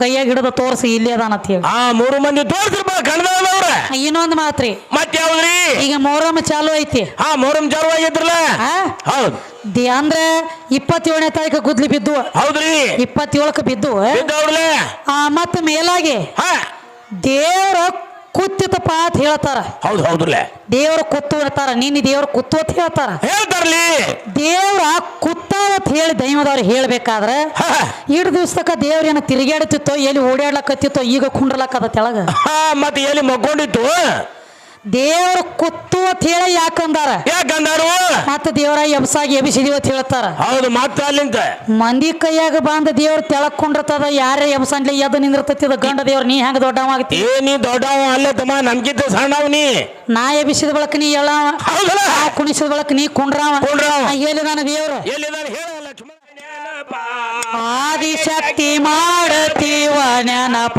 ಕೈಯಾಗ ಹಿಡಿದ ತೋರಿಸಿ ಇಲ್ಲಿ ಅದಾನ ಹೇಳಿ. ಆ ಮೂರು ಮಂದಿ ಕಣದವ್ರ ಇನ್ನೊಂದು ಮಾತ್ರಿ. ಮತ್ತೆ ಯಾವ್ದ್ರಿ? ಈಗ ಮೊಹರಂ ಚಾಲು ಐತಿ. ಹಾ ಮೊಹರಂ ಚಾಲು ಆಗಿದ್ರಲ್ಲ? ಆ? ಹೌದ್. ದಿ ಅಂದ್ರೆ ಇಪ್ಪತ್ತೇಳನೇ ತಾರೀಕು ಗುದ್ಲಿ ಬಿದ್ದು. ಹೌದ್ರಿ. ಇಪ್ಪತ್ತೇಳಕ್ಕೆ ಬಿದ್ದು. ಮತ್ತೆ ಆ ಮತ್ತ ಮೇಲಾಗಿ ದೇವ್ರ ಕುತ್ತಿತಪ್ಪ ಅಂತ ಹೇಳ್ತಾರ. ಹೌದು ಹೌದು ದೇವ್ರ ಕುತ್ತು ಅಂತಾರ ನಿನ್ನ ದೇವ್ರ ಕುತ್ತು ಅಂತ ಹೇಳ್ತಾರ. ಹೇಳ್ತಾರಲಿ. ದೇವ್ರ ಕುತ್ತ ಅಂತ ಹೇಳಿ ದೈವದವ್ರು ಹೇಳ್ಬೇಕಾದ್ರೆ ಇಡ್ ದಿವ್ಸಕ್ಕ ದೇವ್ರ ಏನ ತಿರುಗಾಡ್ತಿತ್ತೋ ಎಲ್ಲಿ ಓಡಾಡ್ಲಕತ್ತಿತ್ತೋ ಈಗ ಕುಂಡ್ರಲಕ್ಕದ ತೆಳಗ. ಮತ್ತೆ ಎಲ್ಲಿ ಮಕ್ಕೊಂಡಿತ್ತು ದೇವ್ರ ಕುತ್ತು ಅಂತ ಹೇಳಿ ಯಾಕಂದಾರ? ಯಾಕಂದಾರು? ಮತ್ತ ದೇವರ ಎಬ್ಸಾಗಿ ಎಬ್ಸಿದೀವಿ ಅಂತ ಹೇಳ್ತಾರ. ಹೌದು ಮತ್ತ ಅಲ್ಲಿಂದ. ಮಂದಿ ಕೈಯಾಗ ಬಂದ ದೇವ್ರ ತೆಳಕೊಂಡಿರ್ತದ ಕುಂಡ್ರತದ ಯಾರೇ ಎದ್ ಎದ್ದು ಅದ ಗಂಡ ದೇವ್ರ ನೀ ಹೆಂಗ ದೊಡ್ಡವಾಗ್ತಿ ಏ ನೀ ದೊಡ್ಡವ ಅಲ್ಲೇ ತಮ್ಮ ನಮ್ಗಿಂತ ಸಣ್ಣವ್ ನೀ. ನಾ ಎಬಿಸಿದ ಬಳಕ ನೀ ಎಳ್ಳವ. ಹೌದಲ್ಲ? ನಾ ಕುಣಿಸಿದ ಬಳಕ ನೀ ಕುಂಡ್ರಾವ. ಕುಂಡ್ರಾವ. ಹೇಳಿದಾನ ದೇವ್ರು? ಎಲ್ಲಿದಾರೆ ಹೇಳ ಲಕ್ಷ್ಮಣ. ಆದಿಶಕ್ತಿ ಮಾಡತೀವ ನೆನಪ.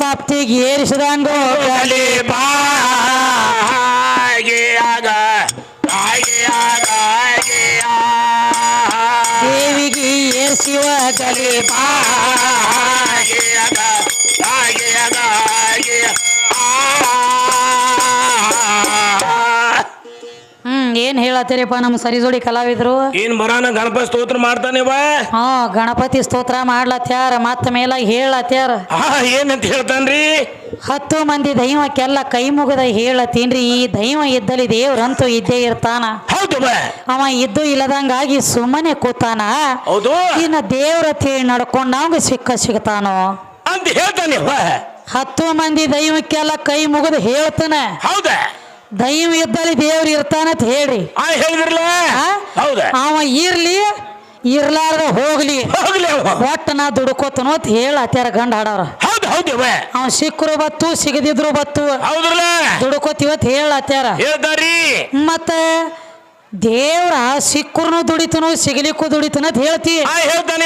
ಮಾ ಸಪ್ತಿಗೆ ಏರಿಸಿದಂಗ ಹೋಗಲಿ ಬಾ ದೇವಿಗೆ ಏರ್ಸಿವ ಗಲಿ ಬಾ ಹೇಳತ್ತೀರಿಪ್ಪ ನಮ್ಮ ಸರಿಜೋಡಿ ಕಲಾವಿದ್ರು. ಏನ್ ಬರಾನ ಗಣಪತಿ ಸ್ತೋತ್ರ ಮಾಡ್ತಾನೇವ ಹಾ ಗಣಪತಿ ಸ್ತೋತ್ರ ಮಾಡ್ಲತ್ಯಾರ ಮತ್ತ ಮೇಲ ಹೇಳತ್ಯಾರ. ಏನು ಏನಂತ ಹೇಳ್ತಾನ್ರಿ? ಹತ್ತು ಮಂದಿ ದೈವಕ್ಕೆಲ್ಲ ಕೈ ಮುಗದ ಹೇಳತ್ತೀನ್ರಿ. ಈ ದೈವ ಇದ್ದಲ್ಲಿ ದೇವ್ರಂತೂ ಇದ್ದೇ ಇರ್ತಾನ. ಹೌದು ಬಾ. ಅವ ಇದ್ದು ಇಲ್ಲದಂಗಾಗಿ ಸುಮ್ಮನೆ ಕೂತಾನ. ಹೌದು. ಇನ್ನ ದೇವ್ರ ತೇಳಿ ನಡ್ಕೊಂಡ್ ನಮ್ಗೆ ಸಿಕ್ಕ ಸಿಗ್ತಾನೋ? ಅಂತ ಹೇಳ್ತಾನೆ. ಹತ್ತು ಮಂದಿ ದೈವಕ್ಕೆಲ್ಲ ಕೈ ಮುಗಿದು ಹೇಳ್ತಾನೆ. ಹೌದ. ದೈವ ಇದ್ದಲ್ಲಿ ದೇವ್ರು ಇರ್ತಾನಂತ ಹೇಳ್ರಿ. ಆ ಹೇಳಿದ್ರಲ್ಲ? ಆ? ಹೌದ? ಅವ ಇರ್ಲಿ ಇರ್ಲಾರ್ದ ಹೋಗ್ಲಿ. ಹೋಗ್ಲಿ ಅವ. ಒಟ್ಟ ನಾ ದುಡ್ಕೋತನೋ ಅಂತ ಹೇಳ ಅತ್ಯಾರ ಗಂಡ ಹಾಡವ್ರ. ಹೌದು ಅವ. ಸಿಕ್ಕರು ಬತ್ತು ಸಿಗದಿದ್ರು ಬತ್ತು. ಹೌದ್ರಲ್ಲ? ದುಡ್ಕೋತೀವತ್ ಹೇಳ ಅತ್ಯಾರ. ಹೇಳ್ತಾರಿ ಮತ್ತ ದೇವ್ರ ಸಿಕ್ಕರ್ನು ದುಡಿತನು ಸಿಗಲಿಕ್ಕೂ ದುಡಿತನ ಅಂತ ಹೇಳ್ತಿ. ಹೇಳ್ತಾನೆ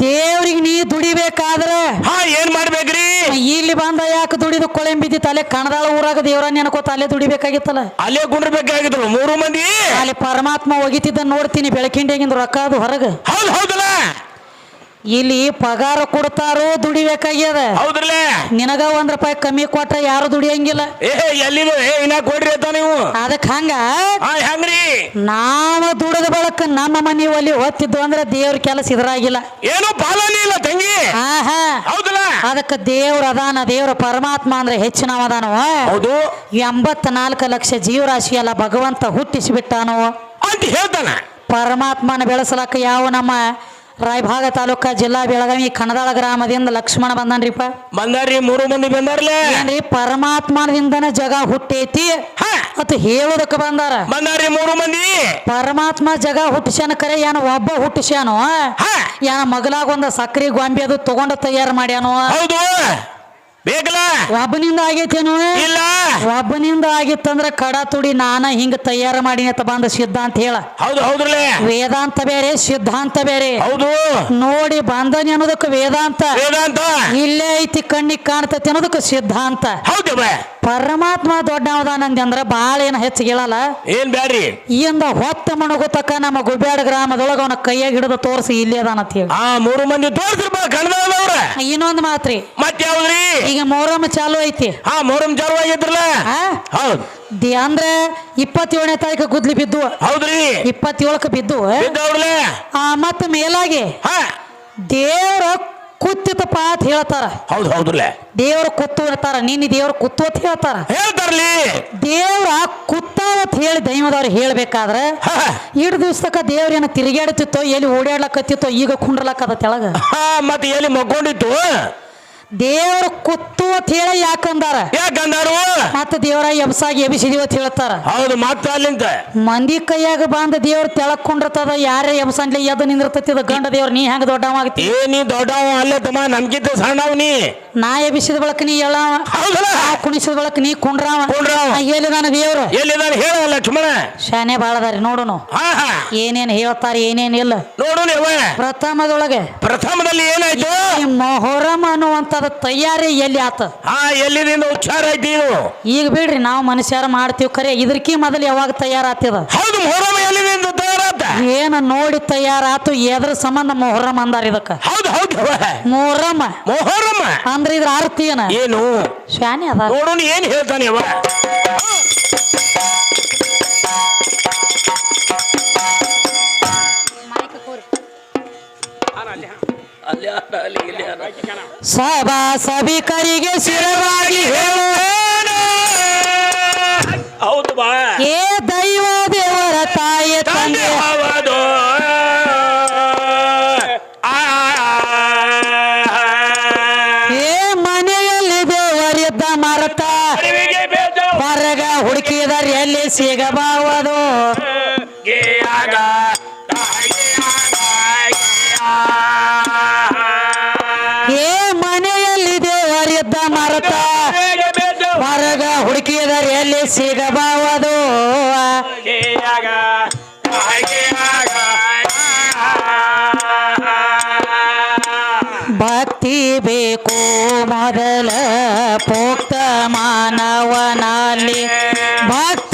ದೇವ್ರಿಗೆ ನೀ ದುಡಿಬೇಕಾದ್ರೆ ಹಾ ಏನ್ ಮಾಡ್ಬೇಕ್ರಿ? ಇಲ್ಲಿ ಬಂದ ಯಾಕೆ ದುಡಿದು ಕೊಳೆಂಬಿದ್ದಿ ತಲೆ ಕಣದಾಳ ಊರಾಗ ದೇವ್ರ ನೆನಕೋತ ಅಲ್ಲೇ ದುಡಿಬೇಕಾಗಿತ್ತಲ್ಲ. ಅಲ್ಲೇ ಗುಂಡ್ರಬೇಕಾಗಿದ್ರು ಮೂರು ಮಂದಿ. ಅಲ್ಲಿ ಪರಮಾತ್ಮ ಒಗಿತಿದ್ದ ನೋಡ್ತೀನಿ ಬೆಳಕಿಂಡಿಯಾಗಿಂದ ರೊಕ್ಕ ಅದು ಹೊರಗ. ಹೌದು ಹೌದಲ್ಲ? ಇಲ್ಲಿ ಪಗಾರ ಕೊಡ್ತಾರೋ ದುಡಿಬೇಕಾಗ್ಯದ. ಹೌದ್ರಲ್ಲ? ನಿನಗ ಒಂದ್ ರೂಪಾಯಿ ಕಮ್ಮಿ ಕೊಟ್ಟ ಯಾರು ದುಡಿಯಂಗಿಲ್ಲ. ಏ ಎಲ್ಲಿದು ಏ ಇನ್ನ ಕೊಡ್ರಿ ನೀವು? ಅದಕ್ ಹಂಗ? ಆ, ಹೆಂಗ್ರಿ? ನಾವು ದುಡಿದ ಬಳಕ ನಮ್ಮ ಮನೆ ಒಲಿ ಹೊತ್ತಿದ್ದು ಅಂದ್ರೆ ದೇವ್ರ ಕೆಲಸ ಇದ್ರಾಗಿಲ್ಲ. ಏನು ಪಾಲನೆ ಇಲ್ಲ ತಂಗಿ? ಹಾ ಹಾ. ಹೌದಲ್ಲ? ಅದಕ್ಕೆ ದೇವ್ರ ಅದಾನ ದೇವ್ರ ಪರಮಾತ್ಮ ಅಂದ್ರೆ ಹೆಚ್ಚಿನವ ಅದಾನವ ಹೌದು. ಎಂಬತ್ನಾಲ್ಕು ಲಕ್ಷ ಜೀವರಾಶಿ ಎಲ್ಲ ಭಗವಂತ ಹುಟ್ಟಿಸಿಬಿಟ್ಟಾನು? ಅಂತ ಹೇಳ್ತಾನ. ಪರಮಾತ್ಮನ ಬೆಳೆಸಲಕ್ಕ ಯಾವ ನಮ್ಮ ರಾಯಭಾಗ ತಾಲೂಕ ಜಿಲ್ಲಾ ಬೆಳಗಾವಿ ಕಣದಾಳ ಗ್ರಾಮದಿಂದ ಲಕ್ಷ್ಮಣ ಬಂದನ್ರಿಪ್ಪ. ಬಂದಾರ್ರಿ ಮೂರು ಮಂದಿ ಬಂದಾರ್ಲೇ? ಏನ್ರಿ ಪರಮಾತ್ಮನಿಂದನ ಜಗ ಹುಟ್ಟೈತಿ? ಅಂತ ಹೇಳೋದಕ್ಕೆ ಬಂದಾರ? ಬಂದಾರ್ರಿ ಮೂರು ಮಂದಿ? ಪರಮಾತ್ಮ ಜಗ ಹುಟ್ಟಿಸ್ಯಾನ ಕರೆ ಏನ ಒಬ್ಬ ಹುಟ್ಟಿಸ್ಯಾನೋ? ಏನ ಮಗಲಾಗ ಒಂದ ಸಕ್ರಿ ಗೊಂಬೆ ಅದು ತಗೊಂಡ ತಯಾರು ಮಾಡ್ಯಾನೋ? ಹೌದು. ಬೇಕಲ್ಲ? ಒಬ್ಬನಿಂದ ಆಗೈತೇನು ಇಲ್ಲ. ಒಬ್ಬನಿಂದ ಆಗಿತ್ತಂದ್ರ ಕಡ ತುಡಿ ನಾನ ಹಿಂಗ ತಯಾರು ಮಾಡಿ ಅಂತ ಬಂದ ಸಿದ್ಧಾಂತ ಹೇಳ. ಹೌದು ಹೌದ್ರಲ್ಲೇ? ವೇದಾಂತ ಬೇರೆ ಸಿದ್ಧಾಂತ ಬೇರೆ. ಹೌದು. ನೋಡಿ ಬಂದನಿ ಅನ್ನೋದಕ್ಕೆ ವೇದಾಂತ. ವೇದಾಂತ? ಇಲ್ಲೇ ಐತಿ ಕಣ್ಣಿಗೆ ಕಾಣ್ತತಿ ಅನ್ನೋದಕ್ಕೆ ಸಿದ್ಧಾಂತ. ಹೌದು ಬಾ ಪರಮಾತ್ಮ ದೊಡ್ಡವದಾನಂದಿ ಅಂದ್ರ ಬಾಳ ಏನು ಹೆಚ್ಚಿಗೆ ಹೇಳಲ್ಲ. ಏನ್ ಬ್ಯಾಡ್ರಿ? ಇಂದ ಹೊತ್ತ ಮಣಗುತಕ್ಕ ನಮ್ಮ ಗುಬ್ಯಾಡ ಗ್ರಾಮದೊಳಗ ಅವನ ಕೈಯಾಗ ಹಿಡಿದು ತೋರಿಸಿ ಇಲ್ಲಿ ಅದಾನ ಅಂತ ಹೇಳಿ. ಆ ಮೂರು ಮಂದಿ ಕನ್ನಡದವ್ರ ಇನ್ನೊಂದು ಮಾತ್ರಿ ಮತ್ತೆ ಯಾವ್ದ್ರಿ? ಈಗ ಮೊಹರಂ ಚಾಲು ಐತಿ. ಹಾ ಮೊಹರಂ ಚಾಲು ಆಗಿದ್ರಲ್ಲ? ಆ? ಹೌದು. ದಿ- ಅಂದ್ರೆ ಇಪ್ಪತ್ತೇಳನೇ ತಾರೀಕು ಗುದ್ಲಿ ಬಿದ್ದು. ಹೌದ್ರಿ. ಇಪ್ಪತ್ತೇಳಕ್ಕೆ ಬಿದ್ದು. ಬಿದ್ದವ್ರಲ್ಲ? ಆ ಮತ್ತ ಮೇಲಾಗಿ ಹಾ. ದೇವ್ರ ಕುತ್ತಿತಪ್ಪ ಅಂತ ಹೇಳ್ತಾರ. ಹೌದು ಹೌದು ದೇವ್ರ ಕುತ್ತು ಅಂತಾರ ನಿನ್ನ ದೇವ್ರ ಕುತ್ತು ಅಂತ ಹೇಳ್ತಾರ. ಹೇಳ್ತಾರಲಿ? ದೇವ್ರ ಕುತ್ತಾವ ಅಂತ ಹೇಳಿ ದೈವದವ್ರು ಹೇಳ್ಬೇಕಾದ್ರ ಎರಡು ಇಡ್ ದಿವ್ಸಕ್ಕ ದೇವ್ರ ಏನ ತಿರುಗಾಡ್ತಿತ್ತೋ ಎಲ್ಲಿ ಓಡಾಡ್ಲಕತ್ತಿತ್ತೋ ಈಗ ಕುಂಡ್ರಲಕ್ಕದ ತೆಳಗ. ಮತ್ತೆ ಎಲ್ಲಿ ಮಕ್ಕೊಂಡಿತ್ತು ದೇವ್ರ ಕುತ್ತು ಅಂತ ಹೇಳಿ ಯಾಕಂದಾರ ಯಾಕಂದಾರು ಮತ್ತ ದೇವರ ಎಬ್ಸಾಗಿ ಎಬಿಸಿದೀವಿ ಅಂತ ಹೇಳ್ತಾರ. ಹೌದು ಮತ್ತ ಅಲ್ಲಿಂದ. ಮಂದಿ ಕೈಯಾಗ ಬಂದ ದೇವ್ರ ತೆಳಕೊಂಡಿರ್ತದ ಯಾರೇ ಎಬ್ಸಂಡ್ಲಿ ಎದ್ದು ನಿಂದಿರ್ತೈತಿ ಗಂಡ ದೇವ್ರ ನೀ ಹೆಂಗ ದೊಡ್ಡವಾಗ್ತಿ ಏ ನೀ ದೊಡ್ಡವ ಅಲ್ಲೇ ತಮ್ಮ ನಮ್ಗಿಂತ ಸಣ್ಣವ್ ನೀ. ನಾ ಎಬಿಸಿದ ಬಳಕ ನೀ ಹೌದಲ್ಲ? ನಾ ಕುಣಿಸಿದ ಬಳಕ ನೀ ಕುಂಡ್ರಾವ. ಕುಂಡ್ರಾವ. ನಾ ಹೇಳಿ ನಾನು ದೇವ್ರು? ಎಲ್ಲಿದಾನ ಹೇಳ ಲಕ್ಷ್ಮಣ. ಶಾನೆ ಬಾಳದಾರಿ ನೋಡುನು. ಹಾ ಹಾ. ಏನೇನ್ ಹೇಳ್ತಾರ ಏನೇನ್ ಇಲ್ಲ. ನೋಡು ನೀವ ಪ್ರಥಮದೊಳಗೆ ಪ್ರಥಮದಲ್ಲಿ ಏನಾಯ್ತು? ಈ ಮೊಹರಂ ಅನ್ನುವಂಥದ್ದು ತಯಾರಿ ಎಲ್ಲಿ ಆತ? ಹಾ ಎಲ್ಲಿದಿಂದ ಉಚ್ಚಾರ ಐತಿ ಇದು? ಈಗ ಬಿಡ್ರಿ ನಾವು ಮನುಷ್ಯರ ಮಾಡ್ತೀವಿ ಖರೆ ಇದ್ರಕಿ ಮೊದಲು ಯಾವಾಗ ತಯಾರಾಗ್ತದ? ಹೌದು ಮೊಹರಂ ಎಲ್ಲಿದಿಂದ ಏನ ನೋಡಿ ತಯಾರಾತು ಎದ್ರ ಸಂಬಂಧ ಮೊಹರಂ ಅಂದಾರ ಇದಕ್ಕ? ಹೌದು ಹೌದು. ಮೊಹರಂ. ಮೊಹರಂ. ಅಂದ್ರ ಇದ್ರ ಅರ್ಥ ಏನ? ಏನು? ಶಾನೆ ಅದ. ನೋಡೋಣ ಏನ್ ಹೇಳ್ತಾನೆ ಅವ. ಸಭಾ ಕರಿಗೆ ಶಿರವಾಗಿ ಹೇಳು. ಹೌದು ಬಾ. ಏ ದೈವ ತಾಯಿಯಾಗ, ಏ ಮನೆಯಲ್ಲಿ ದೇವರಿದ್ದ ಮರತ ಹೊರಗ ಹುಡುಕಿದರೆ ಎಲ್ಲಿ ಸಿಗಬಹುದು ಭಕ್ತಿ ಬೇಕು ಮೊದಲ ಪೋಕ್ತ ಮಾನವನಲ್ಲಿ. ಭಕ್ತಿ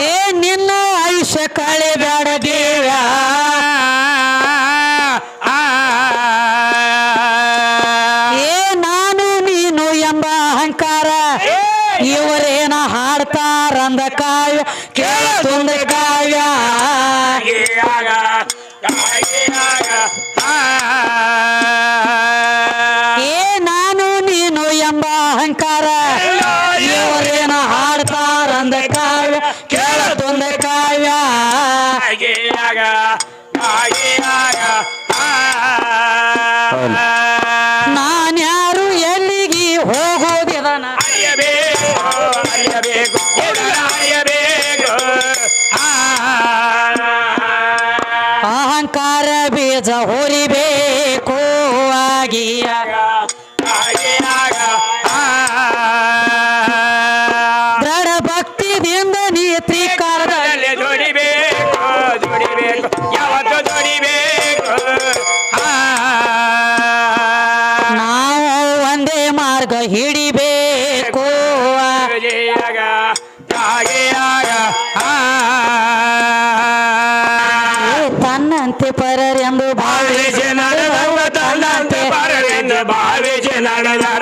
ಏ ನಿನ್ನ ಆಯುಷ್ಯ ಕಳೆಬೇಡ ದೇವ ಏ ನಾನು ನೀನು ಎಂಬ ಅಹಂಕಾರ ಇವರೇನ ಹಾಡ್ತಾರಂದ ಕಾವ್ಯ ಕೇಳತುಂದ ಕಾವ್ಯ ಏ ನಾನು ನೀನು ಎಂಬ ಅಹಂಕಾರ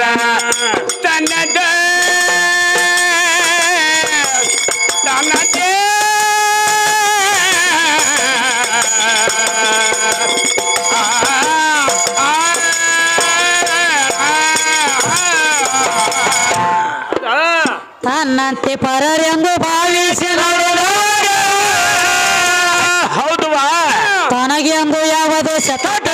ನಡೆದರ ತನ್ನಂತೆ ತನ್ನಂತೆ. ಪರರೆಂದು ಭಾವಿಸಿ ಹೌದು ತನಗೆಂದು ಯಾವುದು ಶತ ನಾನು